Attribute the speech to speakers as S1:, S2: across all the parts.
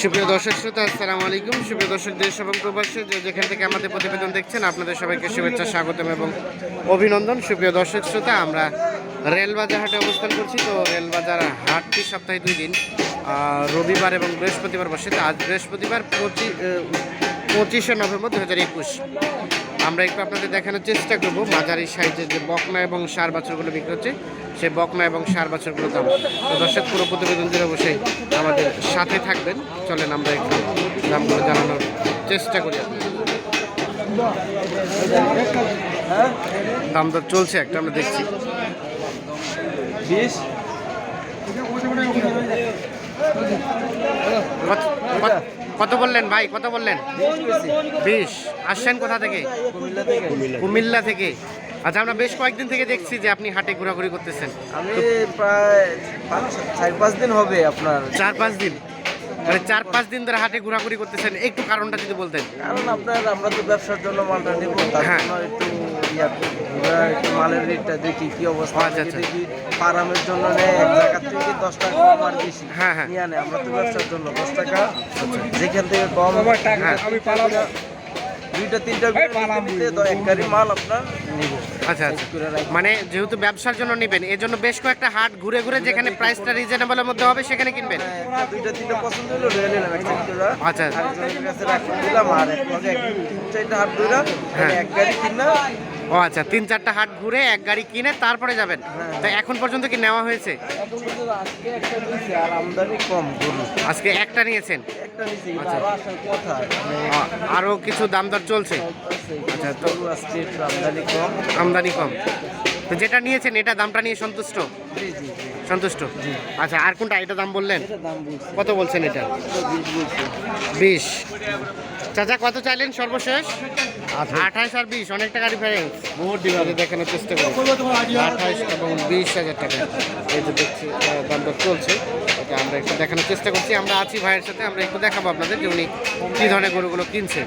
S1: সুপ্রিয় দর্শক শ্রোতা, আসসালামু আলাইকুম। সুপ্রিয় দর্শক, দেশ এবং প্রবাসী যেখান থেকে আমাদের প্রতিবেদন দেখছেন, আপনাদের সবাইকে শুভেচ্ছা, স্বাগতম এবং অভিনন্দন। সুপ্রিয় দর্শক শ্রোতা, আমরা রেলবাজার হাটে অবস্থান করছি। তো রেলবাজার হাটটি সপ্তাহে দুই দিন রবিবার এবং বৃহস্পতিবার বসে। আজ বৃহস্পতিবার পঁচিশ পঁচিশে নভেম্বর দু হাজার একুশ। আমরা একটু আপনাদের দেখানোর চেষ্টা করব মাঝারি সাইজের যে বকনা এবং সার বাছরগুলো বিক্রি হচ্ছে সেই বকনা এবং সার বাছরগুলো দাম। তো দর্শক পুরো প্রতিবেদনদের অবশ্যই আমাদের সাথে থাকবেন। চলেন আমরা একটু দামগুলো জানানোর চেষ্টা করি। দাম দর চলছে একটা আমরা দেখছি। কত- কত- বললেন ভাই কত বললেন? বিশ। আসছেন কোথা থেকে?
S2: কুমিল্লা থেকে।
S1: আচ্ছা আমরা বেশ কয়েকদিন থেকে দেখছি যে আপনি হাটে ঘোরাঘুরি করতেছেন।
S2: আমি প্রায় চার পাঁচ দিন হবে আপনার।
S1: চার পাঁচ দিন? মানে চার পাঁচ দিন ধরে হাটে ঘোরাঘুরি করতেছেন। একটু কারণটা যদি বলতেন।
S2: কারণ আপনার আমরা তো ব্যবসার জন্য মালটা নেব
S1: হ্যাঁ।
S2: একটু ইয়া একটু মালের রেটটা দেখি কি অবস্থা
S1: আচ্ছা,
S2: দেখি
S1: আচ্ছা।
S2: পারামের জন্য নেয় এক জায়গা থেকে দশ টাকা কম আর বেশি
S1: হ্যাঁ, হ্যাঁ।
S2: নিয়ে আনে। আমরা তো ব্যবসার জন্য দশ টাকা। যেখান থেকে কম। আমি দুইটা তিনটা নিতে এক গাড়ি মাল আপনার নিব।
S1: আচ্ছা আচ্ছা। মানে যেহেতু ব্যবসার জন্য নেবেন এর জন্য বেশ কয়েকটা হাট ঘুরে ঘুরে যেখানে প্রাইসটা রিজনেবলের মধ্যে হবে সেখানে কিনবেন?
S2: হ্যাঁ, দুইটা তিনটা পছন্দ হলো নিলাম
S1: আচ্ছা।
S2: রাখি দিলাম আর এক লগে তিন চারটা হাত ধরে
S1: হ্যাঁ।
S2: এক গাড়ি কিনা
S1: ও আচ্ছা তিন চারটা হাট ঘুরে এক গাড়ি কিনে তারপরে যাবেন?
S2: হ্যাঁ।
S1: তো এখন পর্যন্ত কি নেওয়া হয়েছে?
S2: আজকে একটা
S1: নিয়েছেন? আচ্ছা। আরও কিছু দাম দর চলছে?
S2: আচ্ছা গরু আমদানি কম।
S1: আমদানি কম। তো যেটা নিয়েছেন এটা দামটা নিয়ে সন্তুষ্ট? সন্তুষ্ট? আচ্ছা আর কোনটা? এটা দাম বললেন? কত বলছেন এটা?
S2: বিশ।
S1: চাচা কত চাইলেন সর্বশেষ? আঠাশ। আর বিশ অনেক টাকা ডিফারেন্স বহুত ডিফারেন্স দেখানোর চেষ্টা করি আঠাশ এবং বিশ হাজার টাকা। এই যে দেখছি দামটা দাম চলছে। আমরা একটু দেখানোর চেষ্টা করছি। আমরা আছি ভাইয়ের সাথে, আমরা একটু দেখাবো আপনাদের যে উনি কী ধরনের গরুগুলো কিনছে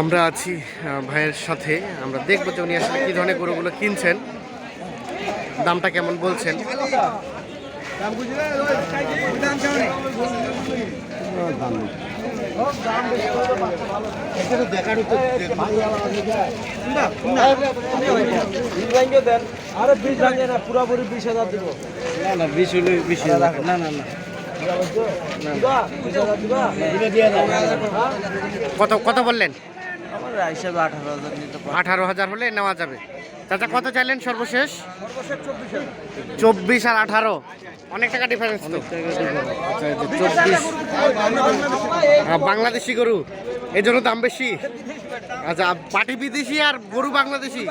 S1: আমরা আছি ভাইয়ের সাথে। আমরা দেখব যে উনি আসলে কী ধরনের গরুগুলো কিনছেন। দামটা কেমন বলছেন?
S2: আরে বিশ ভাঙে না পুরোপুরি বিশ হাজার দিব না না বিশ হলে বিশ হাজার না না না
S1: কত কত বললেন?
S2: আঠারো হাজার নিতে
S1: আঠারো হাজার হলে নেওয়া যাবে। চাচা কত চাইলেন সর্বশেষ? চব্বিশ আর আঠারো। অনেক টাকা ডিফারেন্স তো। আচ্ছা, চব্বিশ। হ্যাঁ, বাংলাদেশি গরু। এই জন্য দাম বেশি। আচ্ছা পাটি বিদেশি আর গরু বাংলাদেশি?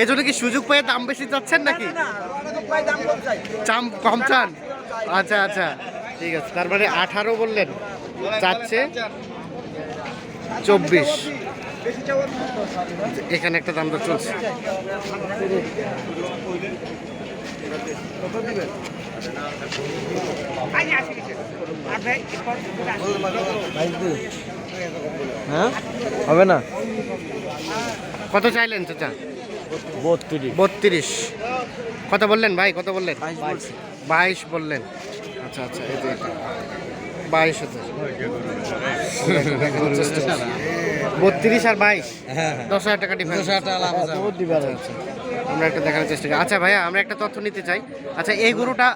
S1: এই জন্য কি সুযোগ পেয়ে দাম বেশি চাচ্ছেন নাকি? চাম কম চান? আচ্ছা আচ্ছা। ঠিক আছে তার মানে আঠারো বললেন। চাচ্ছে। চব্বিশ। এখানে একটা দাম দর চলছে।
S2: হ্যাঁ? হবে না?
S1: কত চাইলেন চাচা?
S2: বত্রিশ।
S1: বত্রিশ। কত বললেন ভাই? কত বললেন?
S2: বাইশ
S1: বললেন। আচ্ছা আচ্ছা এই। বাইশ হাজার। বত্রিশ আর বাইশ। দশ হাজার টাকা ডিফারেন্স আমরা একটা দেখানোর চেষ্টা করি। আচ্ছা ভাইয়া আমরা একটা তথ্য নিতে চাই। আচ্ছা এই গরুটা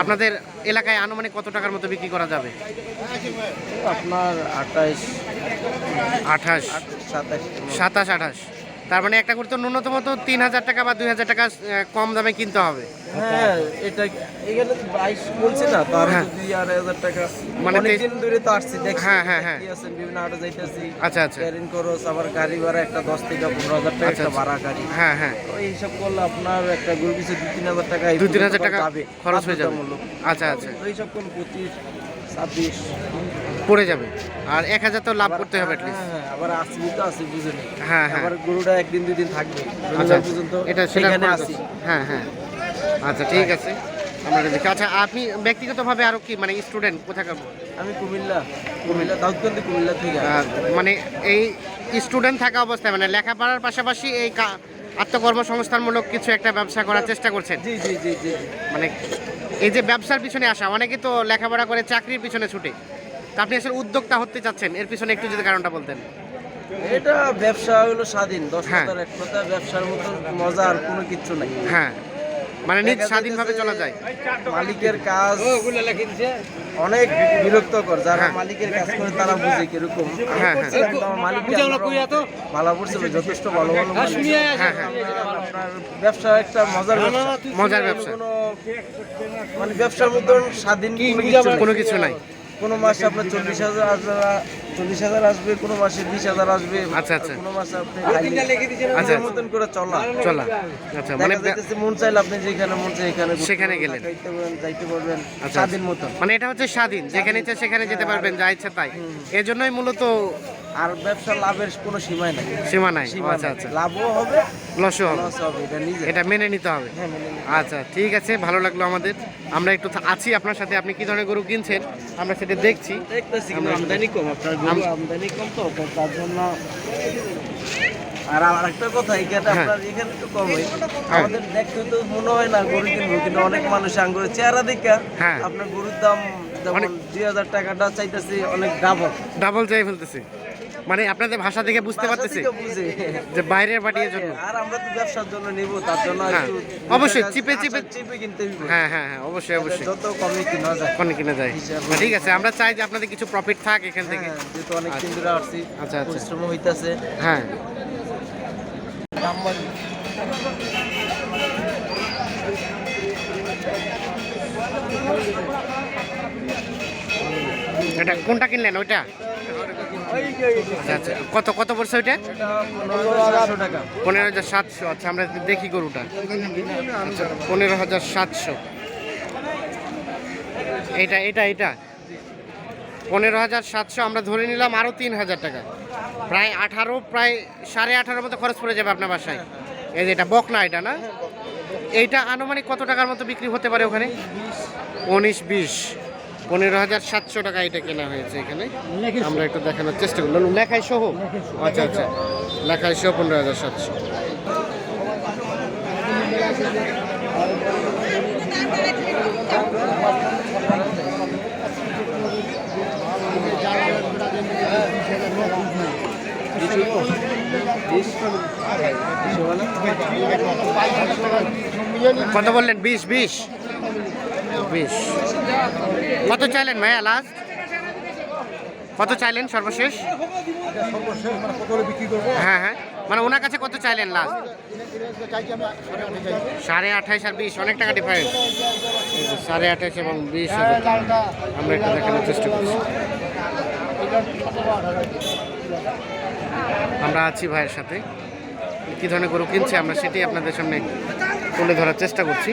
S1: আপনাদের এলাকায় আনুমানিক কত টাকার মতো বিক্রি করা যাবে?
S2: আপনার আঠাইশ
S1: আঠাশ।
S2: সাতাশ।
S1: সাতাশ আঠাশ। তার মানে একটা করতে ন্যূনতম তো তিন হাজার টাকা বা দুই হাজার টাকা কম দামে কিনতে হবে
S2: হ্যাঁ এটা এখানে তো বাইশ বলছে না তার
S1: হ্যাঁ।
S2: দুই আড়াই হাজার টাকা
S1: মানে
S2: দিন ধরে তো আসছি দেখছি
S1: হ্যাঁ, হ্যাঁ, হ্যাঁ।
S2: বিভিন্ন যাইতেছি
S1: আচ্ছা আচ্ছা
S2: ক্যারিং খরচ আবার গাড়ি ভাড়া একটা দশ থেকে পনেরো হাজার টাকা
S1: আচ্ছা,
S2: একটা
S1: আচ্ছা।
S2: ভাড়া গাড়ি
S1: হ্যাঁ হ্যাঁ
S2: ওই হিসাব করলে আপনার একটা গরু পিছু দুই তিন হাজার টাকা
S1: দুই তিন হাজার টাকা খরচ হয়ে যাবে। আচ্ছা আচ্ছা
S2: তো করলে পঁচিশ ছাব্বিশ
S1: পড়ে যাবে। আর এক হাজার তো লাভ করতে হবে
S2: হ্যাঁ, হ্যাঁ, আবার আসবি তো আসি বুঝে
S1: হ্যাঁ, হ্যাঁ।
S2: আবার গরুটা একদিন দুই দিন থাকবে।
S1: আচ্ছা এটা সেটা
S2: সেখানে আসি
S1: হ্যাঁ হ্যাঁ। আচ্ছা ঠিক আছে। আমরা দেখি। আচ্ছা আপনি ব্যক্তিগতভাবে আরও কি মানে স্টুডেন্ট কোথাকার
S2: আমি কুমিল্লা। কুমিল্লা দাউদকান্দি কুমিল্লা থেকে
S1: মানে এই স্টুডেন্ট থাকা অবস্থায় মানে লেখাপড়ার পাশাপাশি এই আত্মকর্মসংস্থানমূলক কিছু একটা ব্যবসা করার চেষ্টা করছেন?
S2: জি জি জি জি।
S1: মানে এই যে ব্যবসার পিছনে আসা অনেকে তো লেখাপড়া করে চাকরির পিছনে ছুটে। তা আপনি আসলে উদ্যোক্তা হতে চাচ্ছেন এর পিছনে একটু যদি কারণটা বলতেন
S2: এটা ব্যবসা হলো স্বাধীন দশ
S1: হ্যাঁ।
S2: কথার এক কথা ব্যবসার মতো মজা আর কোনো কিচ্ছু নাই
S1: হ্যাঁ মানে নিজ
S2: দেখা
S1: স্বাধীনভাবে চলা যায়
S2: মালিকের কাজ অনেক বিরক্তকর যারা
S1: হ্যাঁ।
S2: মালিকের কাজ করে তারা বুঝে কীরকম
S1: হ্যাঁ, হ্যাঁ।
S2: মালিক ভালো করছে যথেষ্ট ভালো ভালো মালিক।
S1: হ্যাঁ, হ্যাঁ।
S2: আপনার ব্যবসা একটা মজার ব্যবসা
S1: মজার ব্যবসা
S2: কোনো মানে ব্যবসার মতন স্বাধীন কোনো কিছু নেই।
S1: কোনো কিছু নাই
S2: কোনো মাসে আপনার চল্লিশ হাজার আসবে চল্লিশ হাজার আসবে কোনো মাসে বিশ হাজার আসবে
S1: আচ্ছা, আচ্ছা।
S2: কোনো মাসে আপনি
S1: আচ্ছা।
S2: মতন করে চলা
S1: চলা আচ্ছা মানে
S2: মন চাইলে আপনি যেখানে মন চাই এখানে
S1: সেখানে
S2: গেলে
S1: গেলেন।
S2: যাইতে পারবেন
S1: আচ্ছা।
S2: স্বাধীন মতন
S1: মানে এটা হচ্ছে স্বাধীন যেখানে ইচ্ছা সেখানে যেতে পারবেন যা ইচ্ছা তাই এর জন্যই মূলত
S2: আর ব্যবসা লাভের কোনো সীমাই নাই।
S1: সীমা নাই। আচ্ছা আচ্ছা।
S2: লাভও হবে
S1: লসও হবে।
S2: এটা নিজে
S1: এটা মেনে নিতে হবে।
S2: হ্যাঁ,
S1: আচ্ছা ঠিক আছে ভালো লাগল আমাদের। আমরা একটু আছি আপনার সাথে আপনি কি ধরনের গরু কিনছেন? আমরা সেটা দেখছি।
S2: দেখতেছি আমদানি কম আপনার গরু আমদানি কম তো তার জন্য আর আরেকটা কথা এখানে
S1: হ্যাঁ।
S2: আপনার এখানে একটু কম হয়
S1: হ্যাঁ।
S2: আমাদের দেখতে তো মনে হয় না গরু কিনবো কিন্তু অনেক মানুষ আঙ্গুরের চেহারা দেখা
S1: হ্যাঁ।
S2: আপনার গরুর দাম যেমন দুই হাজার টাকাটা চাইতেছে অনেক ডাবল
S1: ডাবল চাই ফেলতেছে। মানে আপনাদের ভাষা থেকে বুঝতে পারতেছি যে বাইরের পাঠিয়ে জন্য
S2: আর আমরা তো ব্যবসার জন্য নিব তার জন্য
S1: হ্যাঁ,
S2: একটু
S1: অবশ্যই, চিপে চিপে-
S2: আচ্ছা, চিপে কিনতে হইব।
S1: হ্যাঁ হ্যাঁ হ্যাঁ অবশ্যই অবশ্যই।
S2: যত কমে কিনা যায়।
S1: কোনে কিনে যায়। ঠিক আছে আমরা চাই যে আপনাদের কিছু প্রফিট থাক এখান থেকে।
S2: হ্যাঁ, যেহেতু অনেক দিন ধরে আসছি
S1: আচ্ছা, আচ্ছা।
S2: পরিশ্রম হইতাছে।
S1: হ্যাঁ। এটা কোনটা কিনলেন ওইটা? আচ্ছা কত কত পড়ছে ওইটা?
S2: পনেরো হাজার
S1: সাতশো আচ্ছা আমরা দেখি গরুটা। আচ্ছা পনেরো হাজার সাতশো। এটা এটা এটা। পনেরো হাজার সাতশো আমরা ধরে নিলাম আরও তিন হাজার টাকা। প্রায় আঠারো, প্রায় সাড়ে আঠারোর মতো খরচ পড়ে যাবে আপনার বাসায়। এই যে এটা বকনা এটা, না? এইটা আনুমানিক কত টাকার মতো বিক্রি হতে পারে ওখানে? উনিশ, বিশ। পনেরো হাজার সাতশো টাকা এটা কেনা হয়েছে এখানে। আমরা একটু দেখানোর চেষ্টা করলাম লেখাই সহ। আচ্ছা আচ্ছা। লেখাই সহ পনেরো হাজার সাতশো। কত বললেন? বিশ বিশ। বিশ কত চাইলেন ভাইয়া লাস্ট কত চাইলেন সর্বশেষ? হ্যাঁ হ্যাঁ। মানে ওনার কাছে কত চাইলেন লাস্ট সাড়ে আঠাইশ আর বিশ, অনেক টাকা ডিফারেন্স সাড়ে আঠাইশ এবং বিশ আমরা একটু দেখানোর চেষ্টা করছি। আমরা আছি ভাইয়ের সাথে। কী ধরনের গরু কিনছে আমরা সেটাই আপনাদের সামনে তুলে ধরার চেষ্টা করছি।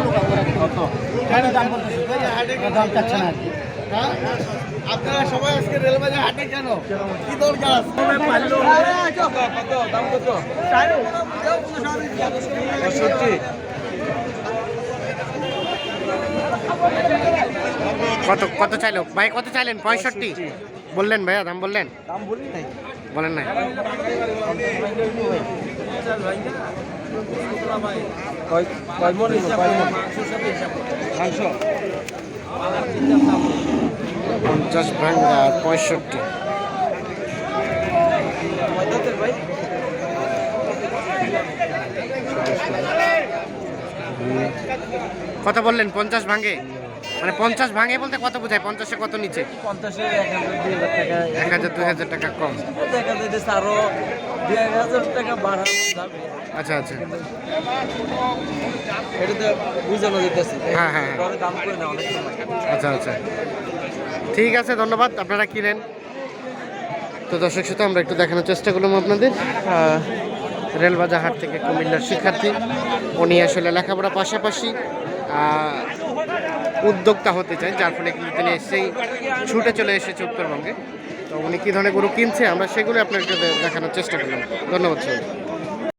S3: ওই যে দেখি দাম চাচ্ছে না আপনারা সবাই আজকে রেলবাজার হাটে কেন কি দরকার
S2: দাম কত
S1: কত কত চাইলো? ভাই কত চাইলেন? পঁয়ষট্টি? বললেন ভাইয়া দাম বললেন?
S2: দাম বলি নাই।
S1: বলেন না পঞ্চাশ ভাঙ্গা আর পঁয়ষট্টি। কত বললেন? পঞ্চাশ ভাঙে? মানে পঞ্চাশ ভাঙে বলতে কত বোঝায়? পঞ্চাশে কত নিচে?
S2: পঞ্চাশে এক হাজার দুই হাজার টাকা।
S1: কম।
S2: দেখা আরও দুই হাজার টাকা বাড়ানো যাবে
S1: আচ্ছা আচ্ছা।
S2: এটা তো বুঝানো যেতেছে।
S1: হ্যাঁ, হ্যাঁ, হ্যাঁ।
S2: দাম করে না অনেক
S1: আচ্ছা আচ্ছা। ঠিক আছে ধন্যবাদ। আপনারা কিনেন তো দর্শক সাথে আমরা একটু দেখানোর চেষ্টা করলাম আপনাদের। রেলবাজার হাট থেকে কুমিল্লার শিক্ষার্থী। উনি আসলে লেখাপড়ার পাশাপাশি উদ্যোক্তা হতে চান যার ফলে কিন্তু তিনি সেই ছুটে চলে এসেছে উত্তরবঙ্গে। তো উনি কী ধরনের গরু কিনছে, আমরা সেগুলো আপনাকে দেখানোর চেষ্টা করলাম। ধন্যবাদ, স্যার।